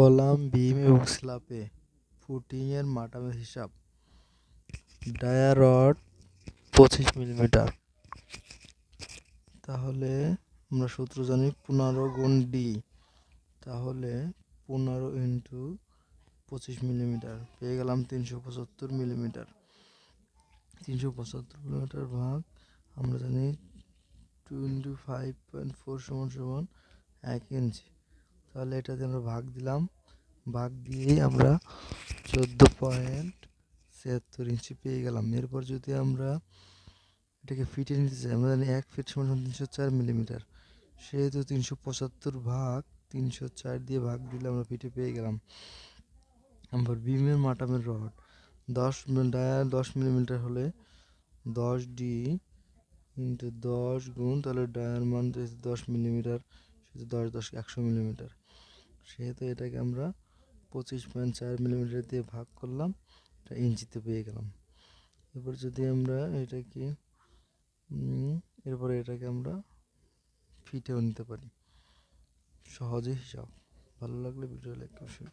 Column বিম এবং স্ল্যাবে ফুটিংয়ের মাটামের হিসাব। ডায়া রড পঁচিশ মিলিমিটার। তাহলে আমরা সূত্র জানি পনেরো গুণ ডি তাহলে পনেরো ইন্টু পঁচিশ মিলিমিটার। পেয়ে গেলাম তিনশো পঁচাত্তর মিলিমিটার। তিনশো পঁচাত্তর মিলিমিটার ভাগ আমরা জানি two into five point four সমান সমান এক ইঞ্চি। তাহলে এটাতে আমরা ভাগ দিলাম। ভাগ দিয়েই আমরা চোদ্দ পয়েন্ট ছিয়াত্তর ইঞ্চি পেয়ে গেলাম। এরপর যদি আমরা এটাকে ফিটে নিতে চাই, আমরা জানি এক ফিট সমান তিনশো চার মিলিমিটার। সেহেতু তিনশো পঁচাত্তর ভাগ তিনশো চার দিয়ে ভাগ দিলে আমরা ফিটে পেয়ে গেলাম। আবার বিমের মাটামের রড, দশ ডায়া দশ মিলিমিটার হলে দশ ডি ইন্টু দশ গুণ, তাহলে ডায়ার মান দশ মিলিমিটার। সেহেতু দশ দশ একশো মিলিমিটার। সেহেতু এটাকে আমরা পঁচিশ পয়েন্ট চার মিলিমিটার দিয়ে ভাগ করলাম, এটা ইঞ্চিতে পেয়ে গেলাম। এরপর যদি আমরা এটাকে এরপরে এটাকে আমরা ফিটেও নিতে পারি। সহজে হিসাব ভালো লাগলে ভিডিও লাইক করুন